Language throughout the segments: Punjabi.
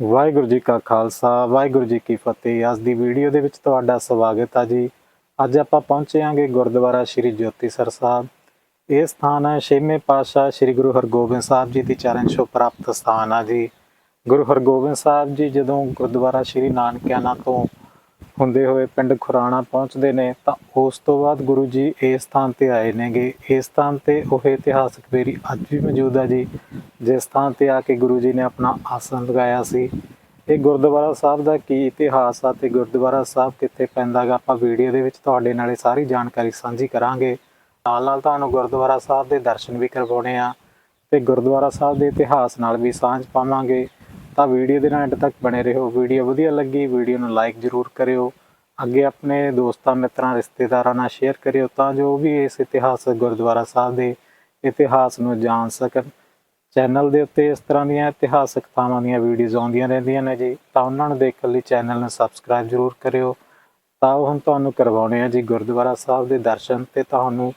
ਵਾਹਿਗੁਰੂ ਜੀ ਕਾ ਖਾਲਸਾ, ਵਾਹਿਗੁਰੂ ਜੀ ਕੀ ਫਤਿਹ। ਅੱਜ ਦੀ ਵੀਡੀਓ ਦੇ ਵਿੱਚ ਤੁਹਾਡਾ ਸਵਾਗਤ ਹੈ ਜੀ। ਅੱਜ ਆਪਾਂ ਪਹੁੰਚੇ ਆਂਗੇ ਗੁਰਦੁਆਰਾ ਸ੍ਰੀ ਜੋਤੀਸਰ ਸਾਹਿਬ। ਇਹ ਸਥਾਨ ਹੈ ਛੇਵੇਂ ਪਾਤਸ਼ਾਹ ਸ੍ਰੀ ਗੁਰੂ ਹਰਗੋਬਿੰਦ ਸਾਹਿਬ ਜੀ ਦੀ ਚਰਨ ਛੋਹ ਪ੍ਰਾਪਤ ਸਥਾਨ ਆ ਜੀ। ਗੁਰੂ ਹਰਗੋਬਿੰਦ ਸਾਹਿਬ ਜੀ ਜਦੋਂ ਗੁਰਦੁਆਰਾ ਸ੍ਰੀ ਨਾਨਕਿਆਣਾ ਤੋਂ ਹੁੰਦੇ ਹੋਏ ਪਿੰਡ ਖੁਰਾਣਾ ਪਹੁੰਚਦੇ ਨੇ, ਤਾਂ ਉਸ ਤੋਂ ਬਾਅਦ ਗੁਰੂ ਜੀ ਇਸ ਸਥਾਨ ਤੇ ਆਏ ਨੇਗੇ। ਇਸ ਸਥਾਨ ਤੇ ਉਹ ਇਤਿਹਾਸਕ ਬੇਰੀ ਅੱਜ ਵੀ ਮੌਜੂਦ ਆ ਜੀ। ਜਿਸ ਥਾਂ ਤੇ ਆ ਕੇ ਗੁਰੂ ਜੀ ਨੇ ਆਪਣਾ ਆਸਣ ਲਗਾਇਆ ਸੀ, ਇਹ ਗੁਰਦੁਆਰਾ ਸਾਹਿਬ ਦਾ ਕੀ ਇਤਿਹਾਸ ਆ ਤੇ ਗੁਰਦੁਆਰਾ ਸਾਹਿਬ ਕਿੱਥੇ ਪੈਂਦਾ ਗਾ? ਆਪਾਂ ਵੀਡੀਓ ਦੇ ਵਿੱਚ ਤੁਹਾਡੇ ਨਾਲ ਸਾਰੀ ਜਾਣਕਾਰੀ ਸਾਂਝੀ ਕਰਾਂਗੇ। ਨਾਲ ਨਾਲ ਤੁਹਾਨੂੰ ਗੁਰਦੁਆਰਾ ਸਾਹਿਬ ਦੇ ਦਰਸ਼ਨ ਵੀ ਕਰਵਾਉਣੇ ਆ ਤੇ ਗੁਰਦੁਆਰਾ ਸਾਹਿਬ ਦੇ ਇਤਿਹਾਸ ਨਾਲ ਵੀ ਸਾਂਝ ਪਾਵਾਂਗੇ। ਤਾਂ ਵੀਡੀਓ ਦੇ ਨਾਲ ਅੰਤ ਤੱਕ ਬਣੇ ਰਹੋ। ਵੀਡੀਓ ਵਧੀਆ ਲੱਗੀ, ਵੀਡੀਓ ਨੂੰ ਲਾਈਕ ਜ਼ਰੂਰ ਕਰਿਓ। ਅੱਗੇ ਆਪਣੇ ਦੋਸਤਾਂ, ਮਿੱਤਰਾਂ, ਰਿਸ਼ਤੇਦਾਰਾਂ ਨਾਲ ਸ਼ੇਅਰ ਕਰਿਓ ਤਾਂ ਜੋ ਵੀ ਇਸ ਇਤਿਹਾਸਕ ਗੁਰਦੁਆਰਾ ਸਾਹਿਬ ਦੇ ਇਤਿਹਾਸ ਨੂੰ ਜਾਣ ਸਕਣ। ਚੈਨਲ ਦੇ ਉੱਤੇ ਇਸ ਤਰ੍ਹਾਂ ਦੀਆਂ ਇਤਿਹਾਸਕ ਥਾਵਾਂ ਦੀਆਂ ਵੀਡੀਓਜ਼ ਆਉਂਦੀਆਂ ਰਹਿੰਦੀਆਂ ਨੇ ਜੀ, ਤਾਂ ਉਹਨਾਂ ਨੂੰ ਦੇਖਣ ਲਈ ਚੈਨਲ ਨੂੰ ਸਬਸਕ੍ਰਾਈਬ ਜ਼ਰੂਰ ਕਰਿਓ। ਤਾਂ ਉਹ ਹੁਣ ਤੁਹਾਨੂੰ ਕਰਵਾਉਣੇ ਆ ਜੀ ਗੁਰਦੁਆਰਾ ਸਾਹਿਬ ਦੇ ਦਰਸ਼ਨ ਤੇ ਤੁਹਾਨੂੰ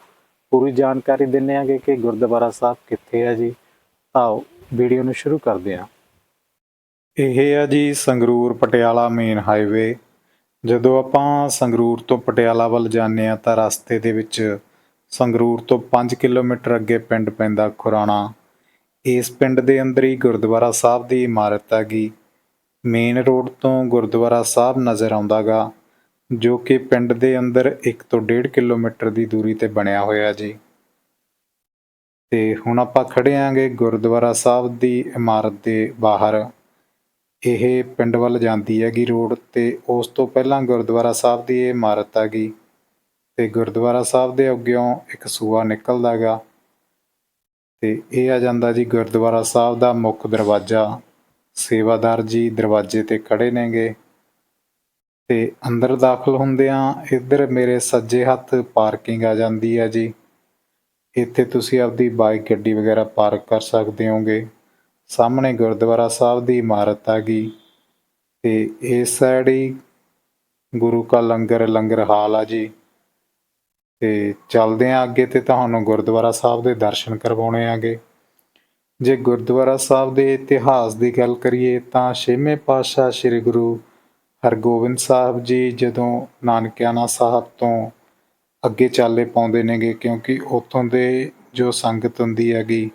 ਪੂਰੀ ਜਾਣਕਾਰੀ ਦਿੰਨੇ ਆਗੇ ਕਿ ਗੁਰਦੁਆਰਾ ਸਾਹਿਬ ਕਿੱਥੇ ਆ ਜੀ। ਆਓ ਵੀਡੀਓ ਨੂੰ ਸ਼ੁਰੂ ਕਰਦੇ ਹਾਂ ਇਹ ਆ ਜੀ ਸੰਗਰੂਰ ਪਟਿਆਲਾ ਮੇਨ ਹਾਈਵੇ ਜਦੋਂ ਆਪਾਂ ਸੰਗਰੂਰ ਤੋਂ ਪਟਿਆਲਾ ਵੱਲ ਜਾਂਦੇ ਆ ਤਾਂ ਰਸਤੇ ਦੇ ਵਿੱਚ ਸੰਗਰੂਰ ਤੋਂ 5 ਕਿਲੋਮੀਟਰ ਅੱਗੇ ਪਿੰਡ ਪੈਂਦਾ ਖੁਰਾਣਾ। ਇਸ ਪਿੰਡ ਦੇ ਅੰਦਰ ਹੀ ਗੁਰਦੁਆਰਾ ਸਾਹਿਬ ਦੀ ਇਮਾਰਤ ਹੈਗੀ। ਮੇਨ ਰੋਡ ਤੋਂ ਗੁਰਦੁਆਰਾ ਸਾਹਿਬ ਨਜ਼ਰ ਆਉਂਦਾਗਾ, ਜੋ ਕਿ ਪਿੰਡ ਦੇ ਅੰਦਰ 1 ਤੋਂ 1.5 ਕਿਲੋਮੀਟਰ ਦੀ ਦੂਰੀ ਤੇ ਬਣਿਆ ਹੋਇਆ ਜੀ। ਤੇ ਹੁਣ ਆਪਾਂ ਖੜੇ ਆਂਗੇ ਗੁਰਦੁਆਰਾ ਸਾਹਿਬ ਦੀ ਇਮਾਰਤ ਦੇ ਬਾਹਰ। ਇਹ ਪਿੰਡ ਵੱਲ ਜਾਂਦੀ ਹੈਗੀ ਰੋਡ ਤੇ, ਉਸ ਤੋਂ ਪਹਿਲਾਂ ਗੁਰਦੁਆਰਾ ਸਾਹਿਬ ਦੀ ਇਹ ਇਮਾਰਤ ਹੈਗੀ। ਤੇ ਗੁਰਦੁਆਰਾ ਸਾਹਿਬ ਦੇ ਅੱਗਿਓਂ ਇੱਕ ਸੂਆ ਨਿਕਲਦਾ ਗਾ ਤੇ ਇਹ ਆ ਜਾਂਦਾ ਜੀ ਗੁਰਦੁਆਰਾ ਸਾਹਿਬ ਦਾ ਮੁੱਖ ਦਰਵਾਜ਼ਾ। ਸੇਵਾਦਾਰ ਜੀ ਦਰਵਾਜ਼ੇ ਤੇ ਖੜੇ ਨੇਗੇ। ਤੇ ਅੰਦਰ ਦਾਖਲ ਹੁੰਦਿਆਂ ਇੱਧਰ ਮੇਰੇ ਸੱਜੇ ਹੱਥ ਪਾਰਕਿੰਗ ਆ ਜਾਂਦੀ ਹੈ ਜੀ। ਇੱਥੇ ਤੁਸੀਂ ਆਪਦੀ ਬਾਈਕ ਗੱਡੀ ਵਗੈਰਾ ਪਾਰਕ ਕਰ ਸਕਦੇ ਹੋਗੇ। ਸਾਹਮਣੇ ਗੁਰਦੁਆਰਾ ਸਾਹਿਬ ਦੀ ਇਮਾਰਤ ਆ ਗਈ। ਤੇ ਇਸ ਸਾਈਡ ਹੀ ਗੁਰੂ ਕਾ ਲੰਗਰ ਲੰਗਰ ਹਾਲ ਆ ਜੀ। ਤੇ ਚੱਲਦੇ ਆ ਅੱਗੇ ਤੇ ਤੁਹਾਨੂੰ ਗੁਰਦੁਆਰਾ ਸਾਹਿਬ ਦੇ ਦਰਸ਼ਨ ਕਰਵਾਉਣੇ ਆਗੇ। ਜੇ ਗੁਰਦੁਆਰਾ ਸਾਹਿਬ ਦੇ ਇਤਿਹਾਸ ਦੀ ਗੱਲ ਕਰੀਏ ਤਾਂ ਛੇਵੇਂ ਪਾਤਸ਼ਾਹ ਸ੍ਰੀ ਗੁਰੂ ਹਰਗੋਬਿੰਦ ਸਾਹਿਬ ਜੀ ਜਦੋਂ ਨਾਨਕਿਆਣਾ ਸਾਹਿਬ ਤੋਂ ਅੱਗੇ ਚਾਲੇ ਪਾਉਂਦੇ ਨੇਗੇ ਕਿਉਂਕਿ ਉੱਥੋਂ ਦੇ ਜੋ ਸੰਗਤ ਹੁੰਦੀ ਹੈਗੀ,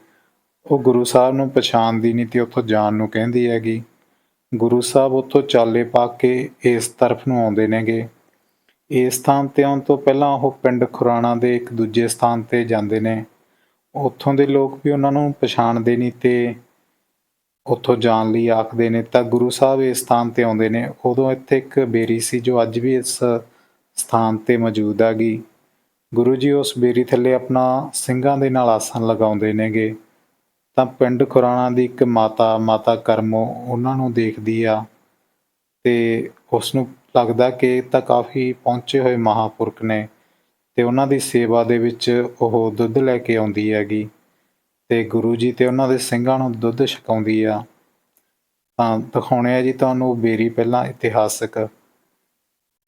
ਉਹ ਗੁਰੂ ਸਾਹਿਬ ਨੂੰ ਪਛਾਣਦੀ ਨਹੀਂ ਤੇ ਉੱਥੋਂ ਜਾਣ ਨੂੰ ਕਹਿੰਦੀ ਹੈਗੀ। ਗੁਰੂ ਸਾਹਿਬ ਉੱਥੋਂ ਚਾਲੇ ਪਾ ਕੇ ਇਸ ਤਰਫ ਨੂੰ ਆਉਂਦੇ ਨੇਗੇ। ਇਸ ਸਥਾਨ ਤੇ ਆਉਣ ਤੋਂ ਪਹਿਲਾਂ ਉਹ ਪਿੰਡ ਖੁਰਾਣਾ ਦੇ ਇੱਕ ਦੂਜੇ ਸਥਾਨ ਤੇ ਜਾਂਦੇ ਨੇ। ਉੱਥੋਂ ਦੇ ਲੋਕ ਵੀ ਉਹਨਾਂ ਨੂੰ ਪਛਾਣਦੇ ਨਹੀਂ ਤੇ ਉੱਥੋਂ ਜਾਣ ਲਈ ਆਖਦੇ ਨੇ। ਤਾਂ ਗੁਰੂ ਸਾਹਿਬ ਇਸ ਸਥਾਨ ਤੇ ਆਉਂਦੇ ਨੇ। ਉਦੋਂ ਇੱਥੇ ਇੱਕ ਬੇਰੀ ਸੀ ਜੋ ਅੱਜ ਵੀ ਇਸ ਸਥਾਨ ਤੇ ਮੌਜੂਦ ਹੈਗੀ। ਗੁਰੂ ਜੀ ਉਸ ਬੇਰੀ ਥੱਲੇ ਆਪਣਾ ਸਿੰਘਾਂ ਦੇ ਨਾਲ ਆਸਣ ਲਗਾਉਂਦੇ ਨੇਗੇ। ਤਾਂ ਪਿੰਡ ਖੁਰਾਣਾ ਦੀ ਇੱਕ ਮਾਤਾ ਮਾਤਾ ਕਰਮੋ ਉਹਨਾਂ ਨੂੰ ਦੇਖਦੀ ਆ ਤੇ ਉਸ ਨੂੰ ਲੱਗਦਾ ਕਿ ਤਾਂ ਕਾਫੀ ਪਹੁੰਚੇ ਹੋਏ ਮਹਾਪੁਰਖ ਨੇ ਤੇ ਉਹਨਾਂ ਦੀ ਸੇਵਾ ਦੇ ਵਿੱਚ ਉਹ ਦੁੱਧ ਲੈ ਕੇ ਆਉਂਦੀ ਹੈਗੀ ਤੇ ਗੁਰੂ ਜੀ ਤੇ ਉਹਨਾਂ ਦੇ ਸਿੰਘਾਂ ਨੂੰ ਦੁੱਧ ਛਕਾਉਂਦੀ ਆ। ਤਾਂ ਦਿਖਾਉਣੇ ਆ ਜੀ ਤੁਹਾਨੂੰ ਬੇਰੀ ਪਹਿਲਾਂ ਇਤਿਹਾਸਕ।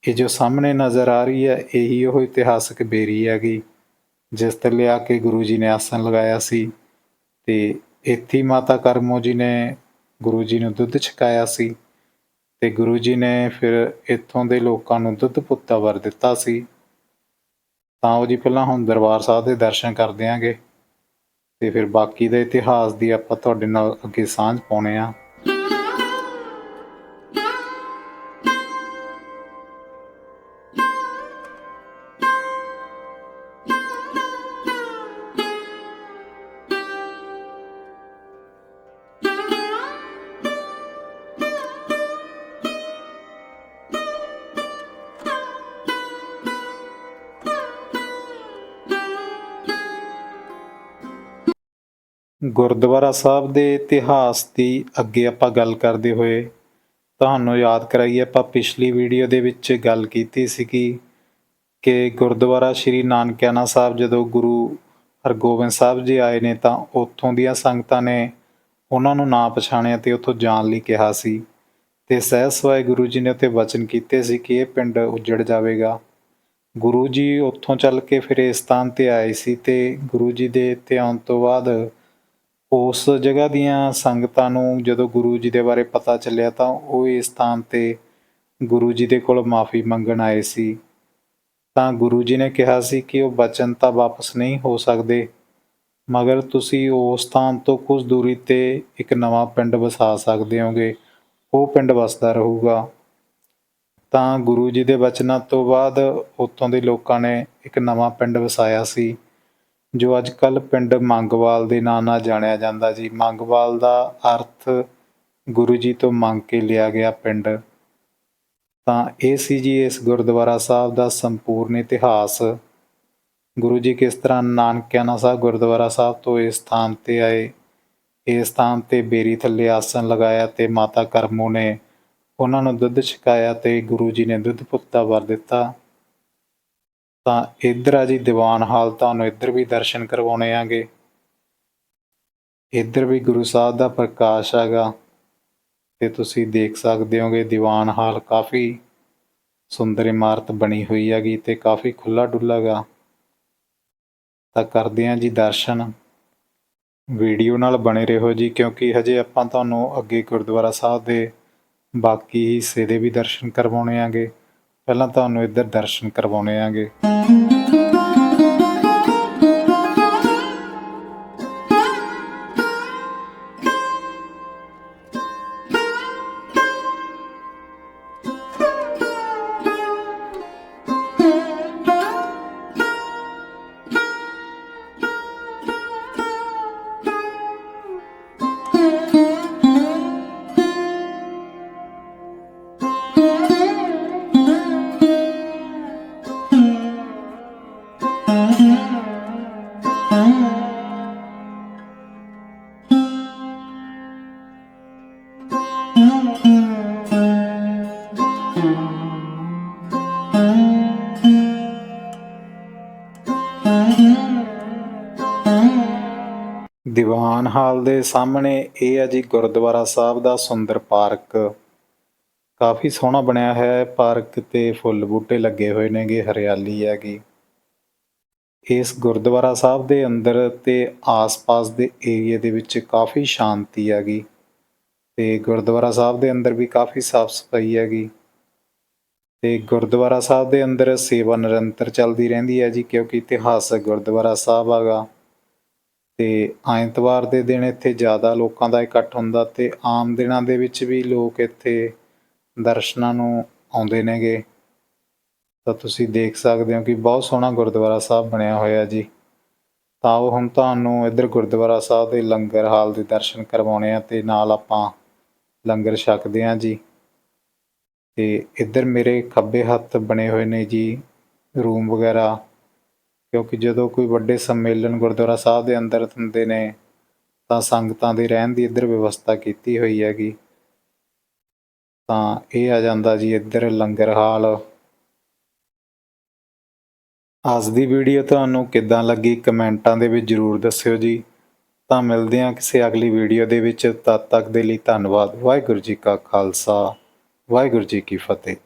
ਇਹ ਜੋ ਸਾਹਮਣੇ ਨਜ਼ਰ ਆ ਰਹੀ ਹੈ, ਇਹੀ ਉਹ ਇਤਿਹਾਸਕ ਬੇਰੀ ਹੈਗੀ, ਜਿਸ ਤੇ ਲਿਆ ਕੇ ਗੁਰੂ ਜੀ ਨੇ ਆਸਣ ਲਗਾਇਆ ਸੀ ਤੇ ਇੱਥੇ ਮਾਤਾ ਕਰਮੋ ਜੀ ਨੇ ਗੁਰੂ ਜੀ ਨੂੰ ਦੁੱਧ ਛਕਾਇਆ ਸੀ। ਅਤੇ ਗੁਰੂ ਜੀ ਨੇ ਫਿਰ ਇੱਥੋਂ ਦੇ ਲੋਕਾਂ ਨੂੰ ਦੁੱਧ ਪੁੱਤਾ ਵਰ ਦਿੱਤਾ ਸੀ। ਤਾਂ ਉਹ ਜੀ ਪਹਿਲਾਂ ਹੁਣ ਦਰਬਾਰ ਸਾਹਿਬ ਦੇ ਦਰਸ਼ਨ ਕਰਦੇ ਆਂਗੇ ਤੇ ਫਿਰ ਬਾਕੀ ਦੇ ਇਤਿਹਾਸ ਦੀ ਆਪਾਂ ਤੁਹਾਡੇ ਨਾਲ ਅੱਗੇ ਸਾਂਝ ਪਾਉਣੇ ਆ। ਗੁਰਦੁਆਰਾ ਸਾਹਿਬ ਦੇ ਇਤਿਹਾਸ ਦੀ ਅੱਗੇ ਆਪਾਂ ਗੱਲ ਕਰਦੇ ਹੋਏ ਤੁਹਾਨੂੰ ਯਾਦ ਕਰਾਈਏ, ਆਪਾਂ ਪਿਛਲੀ ਵੀਡੀਓ ਦੇ ਵਿੱਚ ਗੱਲ ਕੀਤੀ ਸੀਗੀ ਕਿ ਗੁਰਦੁਆਰਾ ਸ਼੍ਰੀ ਨਾਨਕਿਆਣਾ ਸਾਹਿਬ ਜਦੋਂ ਗੁਰੂ ਹਰਗੋਬਿੰਦ ਸਾਹਿਬ ਜੀ ਆਏ ਨੇ ਤਾਂ ਉੱਥੋਂ ਦੀਆਂ ਸੰਗਤਾਂ ਨੇ ਉਹਨਾਂ ਨੂੰ ਨਾ ਪਛਾਣਿਆ ਤੇ ਉੱਥੋਂ ਜਾਣ ਲਈ ਕਿਹਾ ਸੀ ਤੇ ਸਹਿਜ ਸਵਾਏ ਗੁਰੂ ਜੀ ਨੇ ਉੱਥੇ ਵਚਨ ਕੀਤੇ ਸੀ ਕਿ ਇਹ ਪਿੰਡ ਉੱਜੜ ਜਾਵੇਗਾ। ਗੁਰੂ ਜੀ ਉੱਥੋਂ ਚੱਲ ਕੇ ਫਿਰ ਇਸ ਸਥਾਨ ਤੇ ਆਏ ਸੀ ਤੇ ਗੁਰੂ ਜੀ ਦੇ ਇੱਥੇ ਆਉਣ ਤੋਂ ਬਾਅਦ ਉਸ ਜਗ੍ਹਾ ਦੀਆਂ ਸੰਗਤਾਂ ਨੂੰ ਜਦੋਂ ਗੁਰੂ ਜੀ ਦੇ ਬਾਰੇ ਪਤਾ ਚੱਲਿਆ ਤਾਂ ਉਹ ਇਸ ਸਥਾਨ ਤੇ ਗੁਰੂ ਜੀ ਦੇ ਕੋਲ ਮਾਫੀ ਮੰਗਣ ਆਏ ਸੀ। ਤਾਂ ਗੁਰੂ ਜੀ ਨੇ ਕਿਹਾ ਸੀ ਕਿ ਉਹ ਬਚਨ ਤਾਂ ਵਾਪਸ ਨਹੀਂ ਹੋ ਸਕਦੇ, ਮਗਰ ਤੁਸੀਂ ਉਸ ਸਥਾਨ ਤੋਂ ਕੁਝ ਦੂਰੀ ਤੇ ਇੱਕ ਨਵਾਂ ਪਿੰਡ ਵਸਾ ਸਕਦੇ ਹੋਗੇ, ਉਹ ਪਿੰਡ ਵਸਦਾ ਰਹੂਗਾ। ਤਾਂ ਗੁਰੂ ਜੀ ਦੇ ਬਚਨਾਂ ਤੋਂ ਬਾਅਦ ਉੱਥੋਂ ਦੇ ਲੋਕਾਂ ਨੇ ਇੱਕ ਨਵਾਂ ਪਿੰਡ ਵਸਾਇਆ ਸੀ। ਜੋ ਅੱਜ ਕੱਲ੍ਹ ਪਿੰਡ ਮੰਗਵਾਲ ਦੇ ਨਾਂ ਨਾਲ ਜਾਣਿਆ ਜਾਂਦਾ ਜੀ ਮੰਗਵਾਲ ਦਾ ਅਰਥ ਗੁਰੂ ਜੀ ਤੋਂ ਮੰਗ ਕੇ ਲਿਆ ਗਿਆ ਪਿੰਡ। ਤਾਂ ਇਹ ਸੀ ਜੀ ਇਸ ਗੁਰਦੁਆਰਾ ਸਾਹਿਬ ਦਾ ਸੰਪੂਰਨ ਇਤਿਹਾਸ। ਗੁਰੂ ਜੀ ਕਿਸ ਤਰ੍ਹਾਂ ਨਾਨਕਿਆਣਾ ਸਾਹਿਬ ਗੁਰਦੁਆਰਾ ਸਾਹਿਬ ਤੋਂ ਇਸ ਸਥਾਨ ਤੇ ਆਏ, ਇਸ ਸਥਾਨ ਤੇ ਬੇਰੀ ਥੱਲੇ ਆਸਣ ਲਗਾਇਆ ਤੇ ਮਾਤਾ ਕਰਮੂ ਨੇ ਉਹਨਾਂ ਨੂੰ ਦੁੱਧ ਛਕਾਇਆ ਤੇ ਗੁਰੂ ਜੀ ਨੇ ਦੁੱਧ ਪੁੱਤ ਦਾ ਵਰ ਦਿੱਤਾ। ਤਾਂ ਇੱਧਰ ਆ ਜੀ ਦੀਵਾਨ ਹਾਲ, ਤੁਹਾਨੂੰ ਇੱਧਰ ਵੀ ਦਰਸ਼ਨ ਕਰਵਾਉਣੇ ਆਗੇ। ਇੱਧਰ ਵੀ ਗੁਰੂ ਸਾਹਿਬ ਦਾ ਪ੍ਰਕਾਸ਼ ਹੈਗਾ, ਤੇ ਤੁਸੀਂ ਦੇਖ ਸਕਦੇ ਹੋਗੇ ਦੀਵਾਨ ਹਾਲ ਕਾਫੀ ਸੁੰਦਰ ਇਮਾਰਤ ਬਣੀ ਹੋਈ ਹੈਗੀ ਤੇ ਕਾਫੀ ਖੁੱਲਾ ਡੁੱਲਾ ਗਾ ਤਾਂ ਕਰਦੇ ਹਾਂ ਜੀ ਦਰਸ਼ਨ। ਵੀਡੀਓ ਨਾਲ ਬਣੇ ਰਹੋ ਜੀ, ਕਿਉਂਕਿ ਹਜੇ ਆਪਾਂ ਤੁਹਾਨੂੰ ਅੱਗੇ ਗੁਰਦੁਆਰਾ ਸਾਹਿਬ ਦੇ ਬਾਕੀ ਹਿੱਸੇ ਦੇ ਵੀ ਦਰਸ਼ਨ ਕਰਵਾਉਣੇ ਆਗੇ। ਪਹਿਲਾਂ ਤੁਹਾਨੂੰ ਇੱਧਰ ਦਰਸ਼ਨ ਕਰਵਾਉਣੇ ਆਗੇ। ਦੀਵਾਨ ਹਾਲ ਦੇ ਸਾਹਮਣੇ ਇਹ ਹੈ ਜੀ ਗੁਰਦੁਆਰਾ ਸਾਹਿਬ ਦਾ ਸੁੰਦਰ ਪਾਰਕ। ਕਾਫੀ ਸੋਹਣਾ ਬਣਿਆ ਹੈ, ਪਾਰਕ ਤੇ ਫੁੱਲ ਬੂਟੇ ਲੱਗੇ ਹੋਏ ਨੇਗੇ, ਹਰਿਆਲੀ ਹੈਗੀ। ਇਸ ਗੁਰਦੁਆਰਾ ਸਾਹਿਬ ਦੇ ਅੰਦਰ ਤੇ ਆਸ-ਪਾਸ ਦੇ ਏਰੀਆ ਦੇ ਵਿੱਚ ਕਾਫੀ ਸ਼ਾਂਤੀ ਹੈਗੀ ਤੇ ਗੁਰਦੁਆਰਾ ਸਾਹਿਬ ਦੇ ਅੰਦਰ ਵੀ ਕਾਫੀ ਸਾਫ਼ ਸਫ਼ਾਈ ਹੈਗੀ ਤੇ ਗੁਰਦੁਆਰਾ ਸਾਹਿਬ ਦੇ ਅੰਦਰ ਸੇਵਾ ਨਿਰੰਤਰ ਚੱਲਦੀ ਰਹਿੰਦੀ ਹੈ ਜੀ, ਕਿਉਂਕਿ ਇਤਿਹਾਸਕ ਗੁਰਦੁਆਰਾ ਸਾਹਿਬ ਹੈਗਾ ਤੇ ਐਤਵਾਰ ਦੇ ਦਿਨ ਇੱਥੇ ਜ਼ਿਆਦਾ ਲੋਕਾਂ ਦਾ ਇਕੱਠ ਹੁੰਦਾ ਤੇ ਆਮ ਦਿਨਾਂ ਦੇ ਵਿੱਚ ਵੀ ਲੋਕ ਇੱਥੇ ਦਰਸ਼ਨਾਂ ਨੂੰ ਆਉਂਦੇ ਨੇਗੇ। ਤਾਂ ਤੁਸੀਂ ਦੇਖ ਸਕਦੇ ਹੋ ਕਿ ਬਹੁਤ ਸੋਹਣਾ ਗੁਰਦੁਆਰਾ ਸਾਹਿਬ ਬਣਿਆ ਹੋਇਆ ਜੀ। ਤਾਂ ਉਹ ਹੁਣ ਤੁਹਾਨੂੰ ਇੱਧਰ ਗੁਰਦੁਆਰਾ ਸਾਹਿਬ ਦੇ ਲੰਗਰ ਹਾਲ ਦੇ ਦਰਸ਼ਨ ਕਰਵਾਉਣੇ ਆ ਤੇ ਨਾਲ ਆਪਾਂ ਲੰਗਰ ਛਕਦੇ ਹਾਂ ਜੀ। ਤੇ ਇੱਧਰ ਮੇਰੇ ਖੱਬੇ ਹੱਥ ਬਣੇ ਹੋਏ ਨੇ ਜੀ ਰੂਮ ਵਗੈਰਾ, ਕਿਉਂਕਿ ਜਦੋਂ ਕੋਈ ਵੱਡੇ ਸੰਮੇਲਨ ਗੁਰਦੁਆਰਾ ਸਾਹਿਬ ਦੇ ਅੰਦਰ ਹੁੰਦੇ ਨੇ, ਤਾਂ ਸੰਗਤਾਂ ਦੇ ਰਹਿਣ ਦੀ ਇੱਧਰ ਵਿਵਸਥਾ ਕੀਤੀ ਹੋਈ ਹੈਗੀ। ਤਾਂ ਇਹ ਆ ਜਾਂਦਾ ਜੀ ਇੱਧਰ ਲੰਗਰ ਹਾਲ। ਅੱਜ ਦੀ ਵੀਡੀਓ ਤੁਹਾਨੂੰ ਕਿੱਦਾਂ ਲੱਗੀ ਕਮੈਂਟਾਂ ਦੇ ਵਿੱਚ ਜਰੂਰ ਦੱਸਿਓ ਜੀ। ਤਾਂ ਮਿਲਦੇ ਹਾਂ ਕਿਸੇ ਅਗਲੀ ਵੀਡੀਓ ਦੇ ਵਿੱਚ। ਤਦ ਤੱਕ ਦੇ ਲਈ ਧੰਨਵਾਦ। ਵਾਹਿਗੁਰੂ ਜੀ ਕਾ ਖਾਲਸਾ। ਵਾਹਿਗੁਰੂ ਜੀ ਕੀ ਫਤਿਹ।